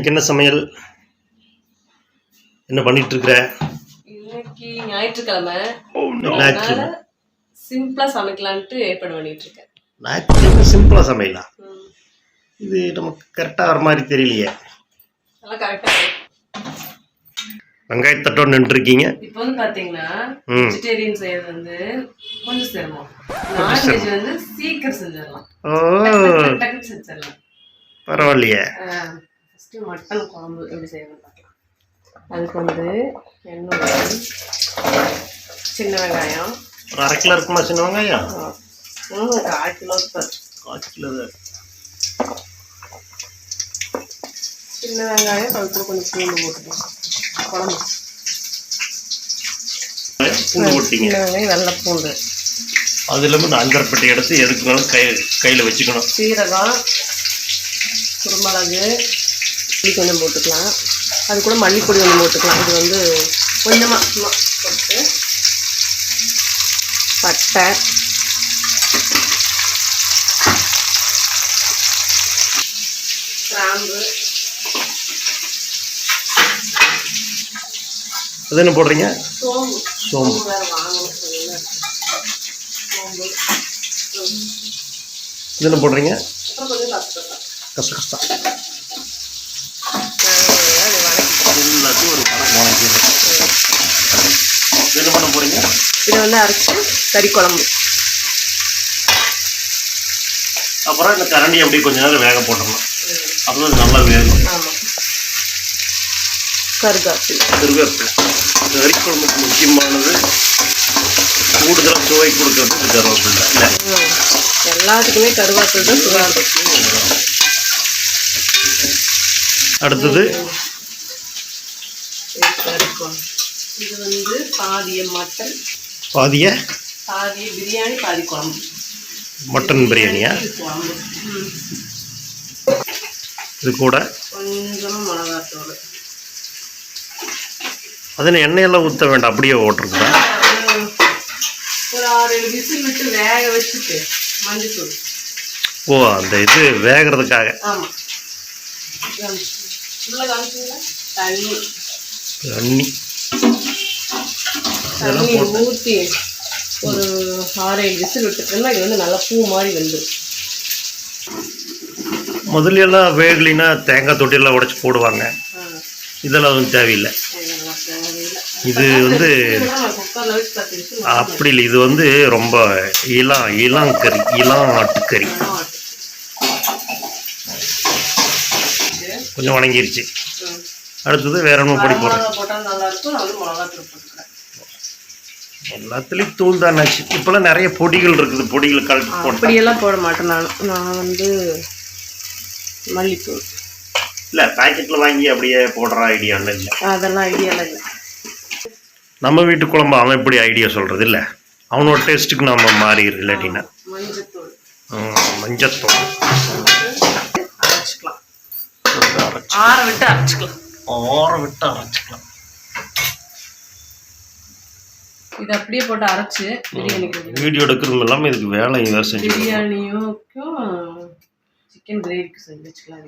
இன்னைக்கு என்ன சமையல் என்ன பண்ணிட்டு இருக்கிற இன்னைக்கு ஞாயிற்றுக்கிழமை. ஞாயிற்று அதனால சிம்பிளா சமைக்கலான்ட்டு ஏற்பாடு பண்ணிட்டு இருக்கேன் ஞாயிற்றுக்கிழமை சிம்பிளாக சமையலாம். இது நமக்கு கரெக்டாக வர மாதிரி தெரியலையே. நல்லா கரெக்டா வெங்காயத்தட்டோடு நின்றுருக்கீங்க. இப்போ வந்து பாத்தீங்கன்னா ம். வெஜிடேரியன் செய்யறது வந்து கொஞ்சம் சிரமம். நான்வெஜ் வந்து சீக்கிரம் செஞ்சிடலாம். ஓ. செஞ்சிடலாம். பரவாயில்லையே. ஃபஸ்ட்டு மட்டன் குழம்பு எப்படி செய்யணும்னு பார்க்கலாம். அதுக்கு வந்து எண்ணெய் சின்ன வெங்காயம். ஒரு அரை கிலோ இருக்குமா சின்ன வெங்காயம்? ம், கால் கிலோ கால் கிலோ சின்ன வெங்காயம் அது கூட கொஞ்சம் பூண்டு போட்டுக்கலாம். குழம்பு. பூண்டு போட்டீங்க. சின்ன வெங்காயம் வெள்ளை பூண்டு. அது இல்லாமல் அஞ்சரைப்பட்டி எடுத்து எதுக்குனாலும் கை கையில் வச்சுக்கணும். சீரகம் குருமிளகு புளி கொஞ்சம் போட்டுக்கலாம். அது கூட மல்லிப்பொடி கொஞ்சம் போட்டுக்கலாம். இது வந்து கொஞ்சமாக சும்மா போட்டு பட்டை. கிராம்பு. அது என்ன போடுறீங்க? சோம்பு. சோம்பு. இது என்ன போடுறீங்க? கொஞ்சம் கஷ்டம் ஒரு மரம் உணக்கிடுறோம் இது என்ன பண்ண போகிறீங்க இதை வந்து அரைச்சி கறி குழம்பு. அப்புறம் இந்த கரண்டி அப்படியே கொஞ்ச நேரம் வேக போட்டுடணும். அப்போ அது நல்லா வேகும். கருகாப்பில். கருவேப்பிலை இந்த கறி குழம்புக்கு முக்கியமானது கூடுதலாக சுவை கொடுக்கறது இந்த கருவேப்பிலை இல்லை எல்லாத்துக்குமே கருவேப்பில் தான் இருக்கும் அடுத்தது இது கறி குழம்பு இது வந்து பாதிய மட்டன். பாதிய? பாதிய பிரியாணி பாதி குழம்பு. மட்டன் பிரியாணியா? இது குழம்பு. ம். இது கூட? கொஞ்சமாக மிளகாத்தூள். அதில் எண்ணெயெல்லாம் ஊற்ற வேண்டாம் அப்படியே ஓட்டுருக்குதா ஒரு ஆறு ஏழு விசில் விட்டு வேக வச்சுட்டு மஞ்சத்தூள். ஓ அந்த இது வேகிறதுக்காக. ஆமாம் தண்ணி. தண்ணி. தண்ணி ஊற்றி ஒரு ஆறு ஏழு விசில் விட்டுட்டோம்னா இது வந்து நல்லா பூ மாதிரி வந்துடும் முதல்ல எல்லாம் வேகலினா தேங்காய் தொட்டியெல்லாம் உடைச்சி போடுவாங்க. இதெல்லாம் வந்து தேவையில்லை. இது வந்து அப்படி இல்லை. இது வந்து ரொம்ப இளம் இளம் கறி இளம் ஆட்டுக்கறி கொஞ்சம் வணங்கிருச்சு. அடுத்தது வேற ஒன்றும் பொடி போடுறேன் மிளகா போட்டால் நல்லா இருக்கும் நான் வந்து மிளகாத்தூள் போட்டுக்கிறேன் எல்லாத்துலேயும் தூள் தான் ஆச்சு இப்போல்லாம் நிறைய பொடிகள் இருக்குது பொடிகள் கலந்து போட்டேன் அப்படியெல்லாம் போட மாட்டேன். நான் நான் வந்து மல்லித்தூள் இல்லை பாக்கெட்டில் வாங்கி அப்படியே போடுற ஐடியா இல்லை. அதெல்லாம் ஐடியாலாம் இல்லை. நம்ம வீட்டு குழம்பு அவன் எப்படி ஐடியா சொல்கிறது இல்லை. அவனோட டேஸ்ட்டுக்கு நம்ம மாறிடு இல்லாட்டினா. மஞ்சத்தூள். அரைச்சிக்கலாம். போட்டு அரைச்சி. ஆற விட்டு அரைச்சிக்கலாம். ஓர விட்டு அரைச்சிக்கலாம். இது அப்படியே போட்டு அரைச்சு வீடியோ எடுக்கிறது இல்லாமல் இதுக்கு வேலை வேறு செஞ்சு பிரியாணியும் சிக்கன் கிரேவிக்கு செஞ்சு வச்சுக்கலாம்.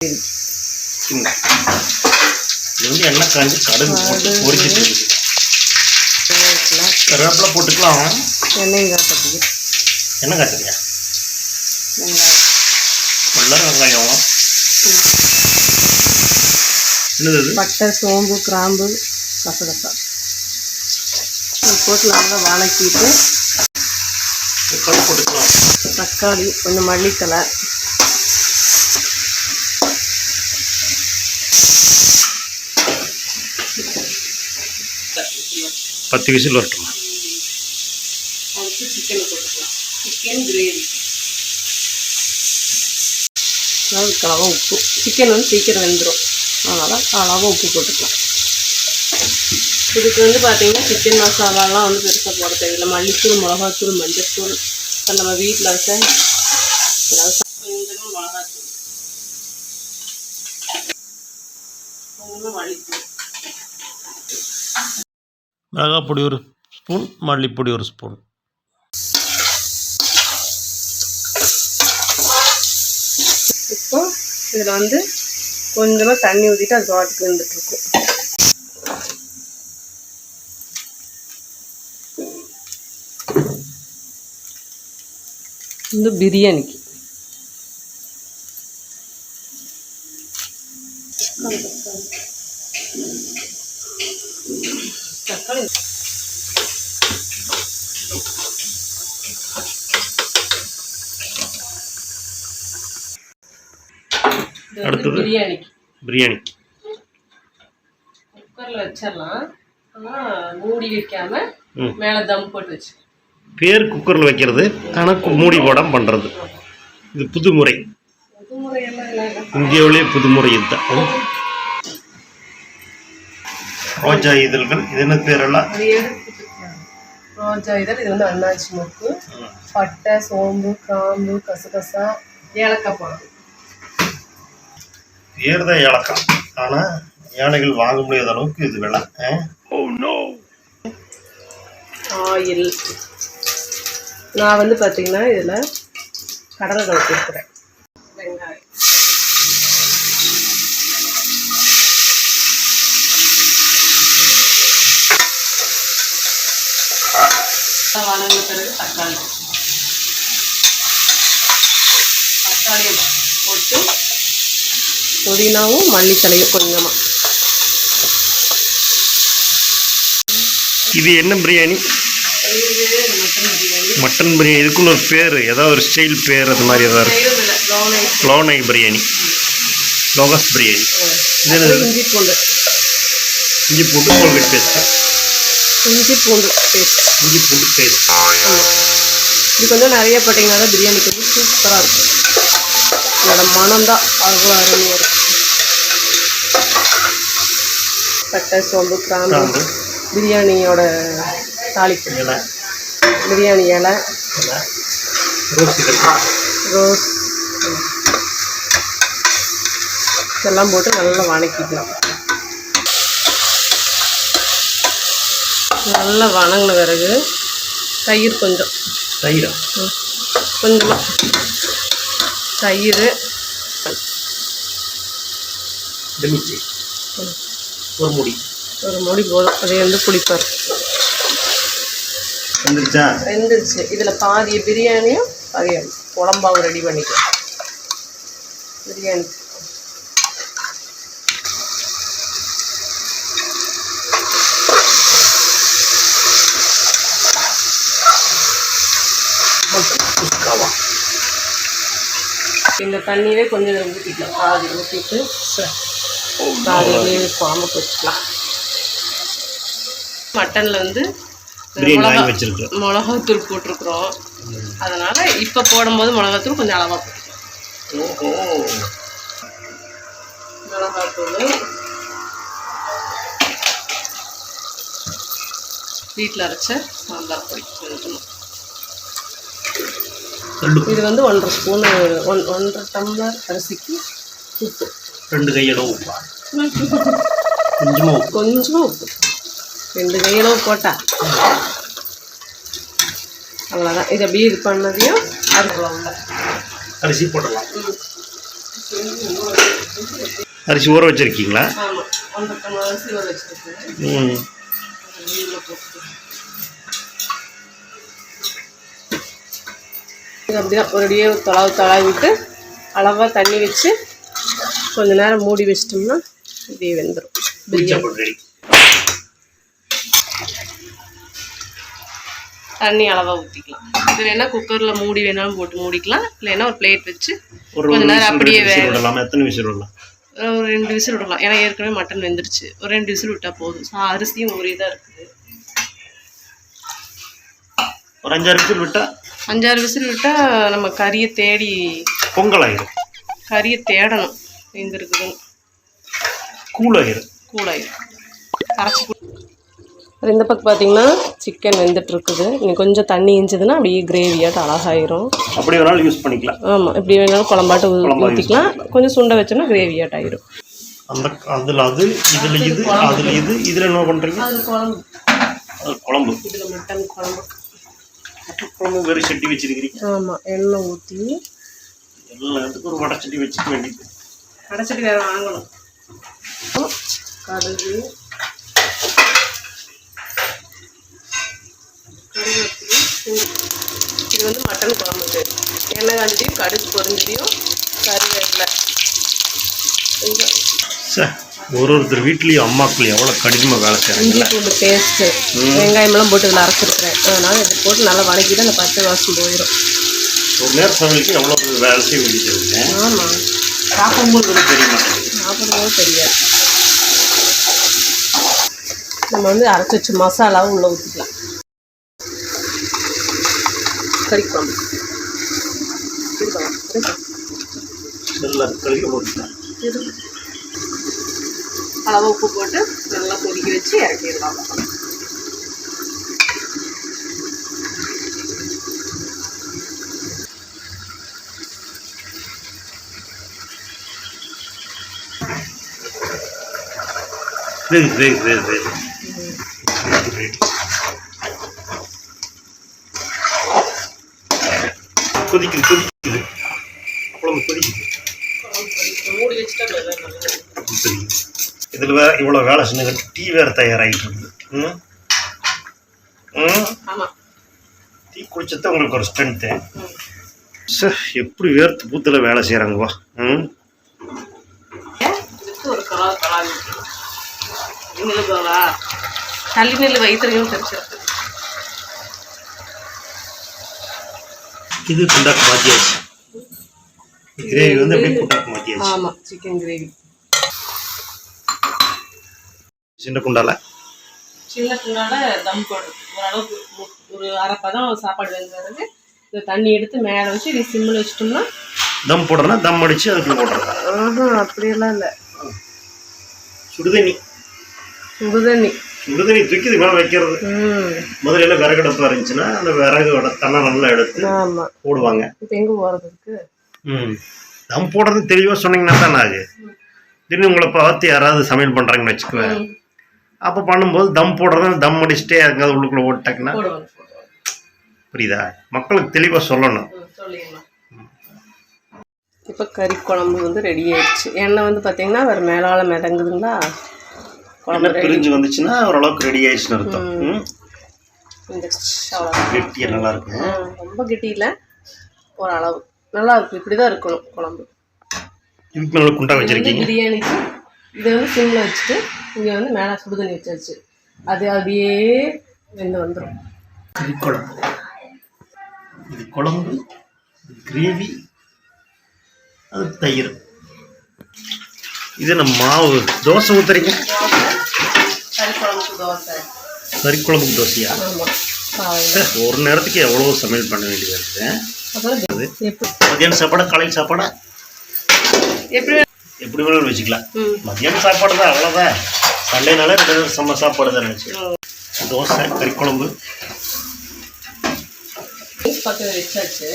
இது. வந்து எண்ணெய் காஞ்சி கடுகு போட்டு பொரிச்சிட்டு இருக்குது கருவேப்பிலை, போட்டுக்கலாம். காப்பத்துக்கு என்ன காய்ச்சறியா வெங்காயம். வெள்ளை வெங்காயம். என்னது பட்டை சோம்பு கிராம்பு கசகசா. போட்டு நல்லா வதக்கிட்டு தக்காளி போட்டுக்கலாம். தக்காளி கொஞ்சம் மல்லித்தலை. பத்து விசில் வரட்டுமா? அதுக்கு சிக்கனை போட்டுக்கலாம். சிக்கன் கிரேவி அதுக்கு அளவாக உப்பு. சிக்கன் வந்து சீக்கிரம் வெந்துடும் அதனால் அளவாக உப்பு போட்டுக்கலாம். இதுக்கு வந்து பார்த்தீங்கன்னா சிக்கன் மசாலாலாம் வந்து பெருசாக போட தேவையில்லை. மல்லித்தூள் மிளகாத்தூள் மஞ்சத்தூள் இப்போ நம்ம வீட்டில் இருக்க ஏதாவது கொஞ்சமாக மிளகாத்தூள். கொஞ்சமாக மல்லித்தூள். பொடி ஒரு ஸ்பூன் மல்லிப்பொடி ஒரு ஸ்பூன் இப்போ இதில் வந்து கொஞ்சமாக தண்ணி ஊற்றிட்டு அது பாட்டுக்கு வந்துட்டு இருக்கும் இந்த பிரியாணிக்கு. தக்காளி. அடுத்தது? பிரியாணிக்கு பிரியாணி. குக்கரில் வச்சிடலாம். ஆனால் மூடி வைக்காம. மேலே தம் போட்டு வச்சு பேர் குக்கரில் வைக்கிறது ஆனால் மூடி போடாமல் பண்ணுறது இது புது முறை முறையெல்லாம் இல்லை இந்தியாவிலே புது முறை இதுதான். ரோஜா இதழ்கள் இது என்ன பேரெல்லாம் ரோஜா இதழ் இது வந்து அன்னாச்சி மொக்கு. பட்டை சோம்பு கிராம்பு கசகசா ஏலக்காய் பழம் தான் ஏலக்காய் ஆனால் யானைகள் வாங்க முடியாத அளவுக்கு இது விலை ஆயில். நான் வந்து பார்த்தீங்கன்னா இதில் கடலை கலப்பு இருக்கிறேன் வெங்காயம் வணங்கின பிறகு தக்காளி தக்காளியை போட்டு புதினாவும் மல்லித்தலையும் கொஞ்சமாக இது என்ன பிரியாணி? மட்டன் பிரியாணி. இதுக்குன்னு ஒரு பேர் ஏதாவது ஒரு ஸ்டைல் பேர் அது மாதிரி ஏதாவது இருக்கு. லோனை பிரியாணி. லோகஸ் பிரியாணி. இது? இஞ்சி பூண்டு. இஞ்சி பூண்டு கோல்கேட் பேஸ்ட்? இஞ்சி பூண்டு பேஸ்ட். இஞ்சி பூண்டு பேஸ்ட். இது கொஞ்சம் நிறைய போட்டிங்கன்னா பிரியாணிக்கு வந்து சூப்பராக இருக்கும். இதோட மனம் தான் அவ்வளோ அருமையாக இருக்கும். பட்டை சோம்பு கிராம்பு. பிரியாணியோட தாளிப்பு. இலை. பிரியாணி இலை. ரோஸ் ரோஸ் இதெல்லாம் போட்டு நல்லா வணக்கிக்கலாம். நல்லா வணங்கின பிறகு தயிர் கொஞ்சம். தயிரா? ம். கொஞ்சமாக தயிர். டெமிச்சி ஒரு முடி. ஒரு மொழி போதும். அதை வந்து குடிப்பார். வந்துருச்சா? வெந்துருச்சு. இதில் பாதி பிரியாணியும் பாதி குழம்பாவும் ரெடி பண்ணிக்கலாம். பிரியாணி. இந்த தண்ணியவே கொஞ்சம் ஊற்றிக்கலாம் பாதி ஊற்றிட்டு பாதியிலே குழம்புக்கு வச்சுக்கலாம் மட்டனில் வந்து மிளகா வாங்கி வச்சிருக்கு மிளகாத்தூள் போட்டிருக்குறோம். அதனால் இப்போ போடும்போது மிளகாத்தூள் கொஞ்சம் அளவாக போட்டுக்கலாம் ஓஹோ. மிளகாத்தூள். வீட்டில் அரைச்ச சாம்பார் பொடி. இது வந்து ஒன்றரை ஸ்பூனு ஒன் ஒன்றரை டம்ளர் அரிசிக்கு உப்பு. ரெண்டு கையளவு உப்பா கொஞ்சமாக உப்பு கொஞ்சமாக உப்பு ரெண்டு கையளவு போட்டா அவ்வளோதான் இதை அப்படியே இது பண்ணதையும் அறுக்கலாம் அரிசி போடலாம் அரிசி ஊற வச்சிருக்கீங்களா ம் இது அப்படிதான் ஒரடியே தொலாவு தொலாவி விட்டு அளவாக தண்ணி வச்சு கொஞ்ச நேரம் மூடி வச்சிட்டோம்னா இப்படியே வெந்துடும் பிரியாணி தண்ணி அளவாக ஊற்றிக்கலாம் இது வேணால் குக்கரில் மூடி வேணாலும் போட்டு மூடிக்கலாம். இல்லைன்னா ஒரு பிளேட் வச்சு ஒரு கொஞ்ச நேரம் அப்படியே விடலாம்? எத்தனை விசில் விடலாம்? ஒரு ரெண்டு விசில் விடலாம். ஏன்னா ஏற்கனவே மட்டன் வெந்துருச்சு. ஒரு ரெண்டு விசில் விட்டால் போதும். சா அரிசியும் ஒரு இதாக இருக்குது. ஒரு அஞ்சாறு விசில் விட்டால் அஞ்சாறு விசில் விட்டால் நம்ம கறியை தேடி பொங்கல் ஆயிரும். கறியை தேடணும். எங்கே இருக்குதுன்னு கூல் ஆயிரும் கூடாயிரும் அரைச்சி இந்த பக்கம் பார்த்தீங்கன்னா சிக்கன் வெந்துட்டு இருக்குது இன்னும் கொஞ்சம் தண்ணி இருந்துச்சுன்னா அப்படியே கிரேவியாட்டு அழகாயிரும் அப்படி ஒரு நாள் யூஸ் பண்ணிக்கலாம். ஆமாம் எப்படி வேணாலும் குழம்பாட்டு ஊற்றிக்கலாம் கொஞ்சம் சுண்டை வச்சோம்னா கிரேவியாட்டு ஆயிரும். அந்த அதில் அது இதில் இது அதில் இது இதில் என்ன பண்ணுறீங்க அது குழம்பு. அது குழம்பு. இதில் மட்டன் குழம்பு. குழம்பு வெறும் சட்டி வச்சிருக்கிறீங்க. ஆமாம் எண்ணெய் ஊற்றி எல்லாத்துக்கும் ஒரு வடை சட்டி வச்சுக்க வேண்டியது. அடைச்சட்டி வேறு வாங்கணும். கடுகு. இது வந்து மட்டன் குழம்புக்கு எண்ணெய் காஞ்சதையும் கடுகு பொரிஞ்சதையும் கருவேப்பிலை. ஒரு ஒருத்தர் வீட்லேயும் அம்மாக்கள் எவ்வளோ கடினமாக வேலை இஞ்சி செய்கிறாங்களே பூண்டு பேஸ்ட்டு வெங்காயமெல்லாம் போட்டு இதில் அரைச்சிருக்கிறேன். அதனால் இது போட்டு நல்லா வதக்கிட்டு அந்த பச்சை வாசம் போயிடும் ஒரு நேரம் சமையலுக்கு எவ்வளோ வேலை செய்ய வேண்டியது ஆமாம் சாப்பிடும்போது வந்து தெரிய மாட்டேங்குது சாப்பிடும்போது தெரியாது. நம்ம வந்து அரைச்சி வச்ச மசாலாவும் உள்ளே ஊற்றிக்கலாம் இருக்கலாம், இருக்கலாம். நல்லா. அளவு உப்பு போட்டு நல்லா கொதிக்க வச்சு இறக்கிடலாம். வேகு வேகு வேகு ரெடி கொதிக்குது கொதிக்குது. குழம்பு கொதிக்குது. இதில் வேற இவ்வளோ வேலை செஞ்சது டீ வேறு தயாராகிட்டு இருக்குது ம்? ம்? டீ குடிச்சது உங்களுக்கு ஒரு ஸ்ட்ரென்த்து. சார் எப்படி வேர்த்து பூத்தில் வேலை செய்கிறாங்க வா. ம் இதுக்கு ஒரு கலா கலா போவா தள்ளி நெல் வயிற்றுலையும் தெரிச்சிருக்கு இது குண்டாக்கு மாற்றியாச்சு கிரேவி வந்து அப்படியே குண்டாக்கு மாற்றியாச்சு ஆமாம் சிக்கன் கிரேவி சின்ன குண்டால? சின்ன துண்டால தம் போடு. ஓரளவுக்கு ஒரு அரை பதம் சாப்பாடு வெங்கிறது இந்த தண்ணி எடுத்து மேலே வச்சு இது சிம்மில் வச்சிட்டோம்னா தம் போடுறதுனா தம் அடித்து அதுக்குள்ள போடுறது ஆஹா அப்படியெல்லாம் இல்லை. சுடுதண்ணி. சுடுதண்ணி சுடுதண்ணி தூக்கி இது மேலே வைக்கிறது. முதல்ல எல்லாம் விறகடுப்பாக இருந்துச்சுன்னா அந்த விறகோட தண்ணை நல்லா எடுத்து போடுவாங்க. எங்கே போகிறதுக்கு ம். தம் போடுறது தெளிவாக சொன்னீங்கன்னா தான் ஆகு திடீர்னு உங்களை பார்த்து யாராவது சமையல் பண்ணுறாங்கன்னு வச்சுக்குவேன். அப்போ பண்ணும்போது தம் போடுறது தம் அடிச்சுட்டே அங்கே உள்ளுக்குள்ளே போடுவாங்க புரியுதா? மக்களுக்கு தெளிவாக சொல்லணும். இப்போ கறி குழம்பு வந்து ரெடி ஆயிடுச்சு. எண்ணெய் வந்து பார்த்தீங்கன்னா வேறு மேலால மிதங்குதுங்களா? என்ன பிரிஞ்சு வந்துச்சுன்னா ஓரளவுக்கு ரெடி ஆயிடுச்சுன்னு அர்த்தம். கெட்டியாக நல்லா இருக்கும். ரொம்ப கெட்டி இல்லை. ஒரு அளவு நல்லா இருக்கும். இப்படி தான் இருக்கணும் குழம்பு. இதுக்கு மேலே குண்டா வச்சிருக்கீங்க? பிரியாணிக்கு இதை வந்து சிம்மில் வச்சுட்டு இங்கே வந்து மேலே சுடுதண்ணி வச்சாச்சு. அது அப்படியே வெந்து வந்துடும் கறி குழம்பு இது குழம்பு கிரேவி அது தயிர். இது நம்ம மாவு. தோசை ஊத்துறீங்க? கறி குழம்புக்கு தோசை தோசையா? ஒரு நேரத்துக்கு எவ்வளோ சமையல் பண்ண வேண்டியது இருக்குது மத்தியானம் சாப்பாடா காலையில் சாப்பாடா? எப்படி எப்படி வேணாலும் வச்சுக்கலாம். மத்தியானம் சாப்பாடு தான் அவ்வளோதான் சண்டேனால ரெண்டு நேரம் செம்ம சாப்பாடு தான் நினச்சி தோசை கறி குழம்பு பக்கம் வச்சாச்சு.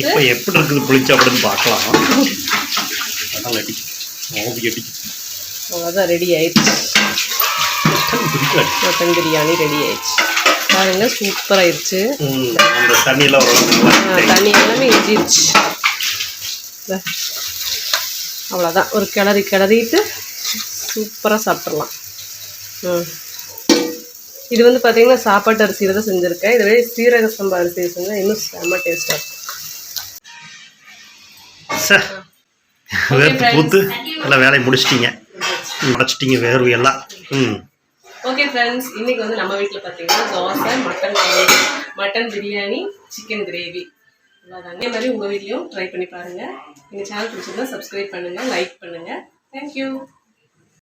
இப்போ எப்படி இருக்குது புளிச்சாப்பாடுன்னு பார்க்கலாம். அதான் அடி மோதி அடி அவ்வளோதான் ரெடி ஆயிடுச்சு. மட்டன் பிரியாணி ரெடி ஆயிடுச்சு. பாருங்க சூப்பர் ஆயிடுச்சு தண்ணி எல்லாமே இஞ்சிடுச்சு இந்தா. அவ்வளோதான் ஒரு கிளறி கிளறிட்டு சூப்பராக சாப்பிட்றலாம் ம். இது வந்து பார்த்தீங்கன்னா சாப்பாட்டு அரிசியில் தான் செஞ்சுருக்கேன். இதுவே சீரக சம்பா அரிசி செஞ்சால் இன்னும் செம்ம டேஸ்ட்டாக இருக்கும். சார் வேர்த்து பூத்து எல்லாம் வேலையை முடிச்சிட்டீங்க. உடச்சிட்டிங்க வேர்வையெல்லாம் ம். ஓகே ஃப்ரெண்ட்ஸ் இன்னைக்கு வந்து நம்ம வீட்டில் பார்த்தீங்கன்னா dosa mutton gravy mutton biryani chicken gravy அதே மாதிரி உங்கள் வீட்லேயும் ட்ரை பண்ணி பாருங்கள் எங்கள் சேனல் பிடிச்சிருந்தா சப்ஸ்கிரைப் பண்ணுங்கள் லைக் பண்ணுங்கள் தேங்க்யூ